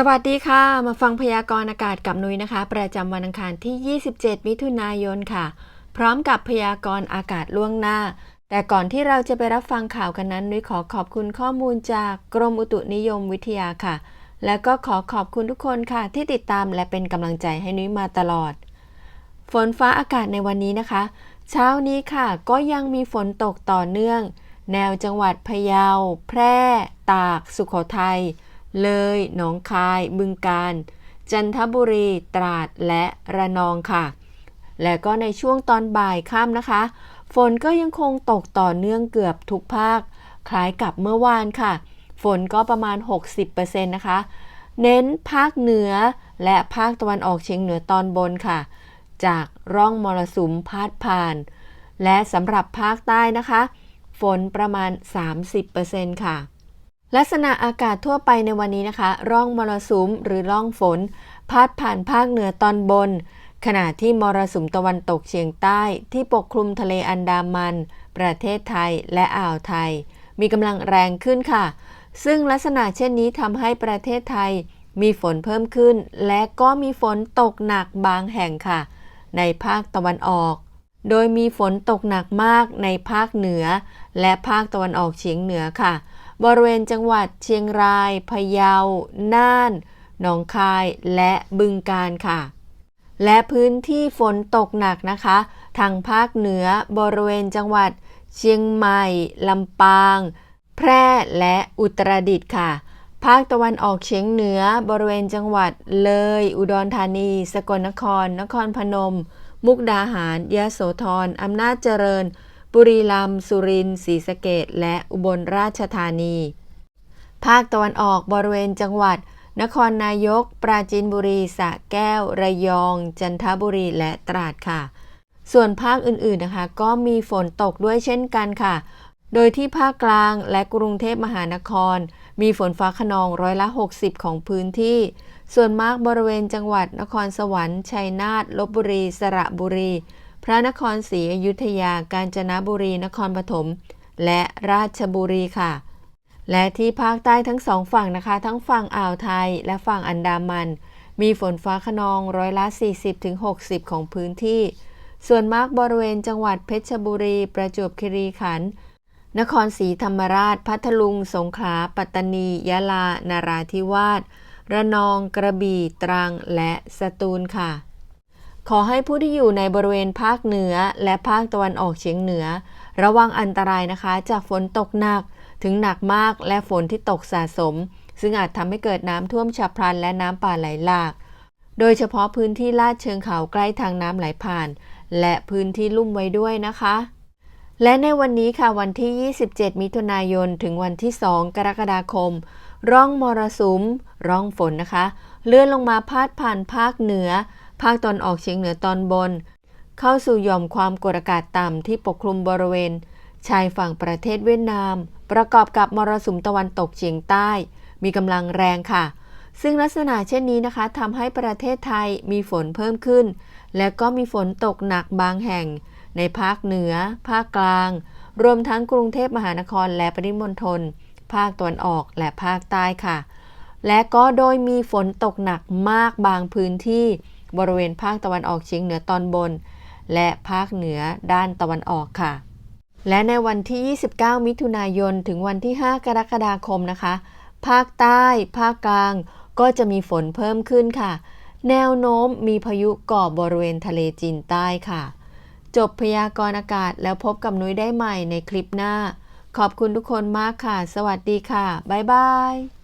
สวัสดีค่ะ มาฟังพยากรณ์อากาศกับนุ้ยนะคะ ประจำวันอังคารที่ 27 มิถุนายนค่ะ พร้อมกับพยากรณ์อากาศล่วงหน้า แต่ก่อนที่เราจะไปรับฟังข่าวกันนั้น นุ้ยขอขอบคุณข้อมูลจากกรมอุตุนิยมวิทยาค่ะ แล้วก็ขอขอบคุณทุกคนค่ะ ที่ติดตามและเป็นกำลังใจให้นุ้ยมาตลอด ฝนฟ้าอากาศในวันนี้นะคะ เช้านี้ค่ะ ก็ยังมีฝนตกต่อเนื่อง แนวจังหวัดพะเยา แพร่ ตาก สุโขทัย เลย หนองคาย บึงกาฬ จันทบุรี ตราด และระนองค่ะ และก็ในช่วงตอนบ่ายค่ำนะคะ ฝนก็ยังคงตกต่อเนื่องเกือบทุกภาค คล้ายกับเมื่อวานค่ะ ฝนก็ประมาณ 60%นะคะ เน้นภาคเหนือและภาคตะวันออกเฉียงเหนือตอนบนค่ะ จากร่องมรสุมพาดผ่าน และสำหรับภาคใต้นะคะ ฝนประมาณ 30%ค่ะ ลักษณะอากาศทั่วไปในวันนี้นะคะ ร่องมรสุมหรือร่องฝน พาดผ่านภาคเหนือตอนบน ขณะที่มรสุมตะวันตกเฉียงใต้ ที่ปกคลุมทะเลอันดามัน ประเทศไทยและอ่าวไทย มีกำลังแรงขึ้นค่ะ ซึ่งลักษณะเช่นนี้ทำให้ประเทศไทย มีฝนเพิ่มขึ้น และก็มีฝนตกหนักบางแห่งค่ะ ในภาคตะวันออกโดยมีฝนตกหนักมากในภาคเหนือ และภาคตะวันออกเฉียงเหนือค่ะ บริเวณจังหวัดเชียงราย พะเยา น่าน หนองคาย และบึงกาฬค่ะ และพื้นที่ฝนตกหนักนะคะ ทางภาคเหนือบริเวณจังหวัด เชียงใหม่ ลำปาง แพร่ และอุตรดิตถ์ค่ะภาคตะวันออกเฉียงเหนือบริเวณจังหวัดเลย อุดรธานี สกลนคร นครพนม มุกดาหารยะโสธรอำนาจเจริญ บุรีรัมย์สุรินทร์ศรีสะเกษและอุบลราชธานี ภาคตะวันออกบริเวณจังหวัด นครนายก ปราจีนบุรีสระแก้ว ระยอง จันทบุรีและตราดค่ะ ส่วนภาคอื่นๆนะคะ ก็มีฝนตกด้วยเช่นกันค่ะ โดยที่ภาคกลางและกรุงเทพมหานคร มีฝนฟ้าขนองร้อยละ 60 ของพื้นที่ส่วนมากบริเวณจังหวัดนครสวรรค์ ชัยนาท ลบบุรี สระบุรี พระนครศรีอยุธยา กาญจนบุรี นครปฐม และราชบุรีค่ะ และที่ภาคใต้ทั้งสองฝั่งนะคะ ทั้งฝั่งอ่าวไทยและฝั่งอันดามัน มีฝนฟ้าขนองร้อยละ 40-60 ของพื้นที่ ส่วนมากบริเวณจังหวัดเพชรบุรี ประจวบคีรีขันธ์ นครศรีธรรมราช พัทลุง สงขลา ปัตตานี ยะลา นาราธิวาส ระนอง กระบี่ ตรัง และสตูลค่ะ ขอให้ผู้ที่อยู่ในบริเวณภาคเหนือและภาคตะวันออกเฉียงเหนือ ระวังอันตรายนะคะ จากฝนตกหนักถึงหนักมากและฝนที่ตกสะสม ซึ่งอาจทำให้เกิดน้ำท่วมฉับพลันและน้ำป่าไหลหลาก โดยเฉพาะพื้นที่ลาดเชิงเขาใกล้ทางน้ำไหลผ่าน และพื้นที่ลุ่มไว้ด้วยนะคะ และในวันนี้ค่ะวันที่ 27 มิถุนายน ถึงวันที่ 2 กรกฎาคม ร่องมรสุม ร่องฝนนะคะ เลื่อนลงมาพาดผ่านภาคเหนือ ภาคตอนออกเฉียงเหนือตอนบน เข้าสู่หย่อมความกดอากาศต่ำที่ปกคลุมบริเวณ ชายฝั่งประเทศเวียดนาม ประกอบกับมรสุมตะวันตกเฉียงใต้ มีกำลังแรงค่ะ ซึ่งลักษณะเช่นนี้นะคะทำให้ประเทศไทยมีฝนเพิ่มขึ้น และก็มีฝนตกหนักบางแห่ง ในภาคเหนือ ภาคกลาง รวมทั้งกรุงเทพมหานครและปริมณฑลภาคตะวันออกและภาคใต้ค่ะ และก็โดยมีฝนตกหนักมากบางพื้นที่ บริเวณภาคตะวันออกเฉียงเหนือตอนบน และภาคเหนือด้านตะวันออกค่ะ และในวันที่ 29 มิถุนายน ถึงวันที่ 5 กรกฎาคมนะคะ ภาคใต้ ภาคกลาง ก็จะมีฝนเพิ่มขึ้นค่ะ แนวโน้มมีพายุก่อบริเวณทะเลจีนใต้ค่ะ จบพยากรณ์อากาศแล้วพบกับนุ้ยได้ใหม่ในคลิปหน้า ขอบคุณทุกคนมากค่ะ สวัสดีค่ะ บ๊ายบาย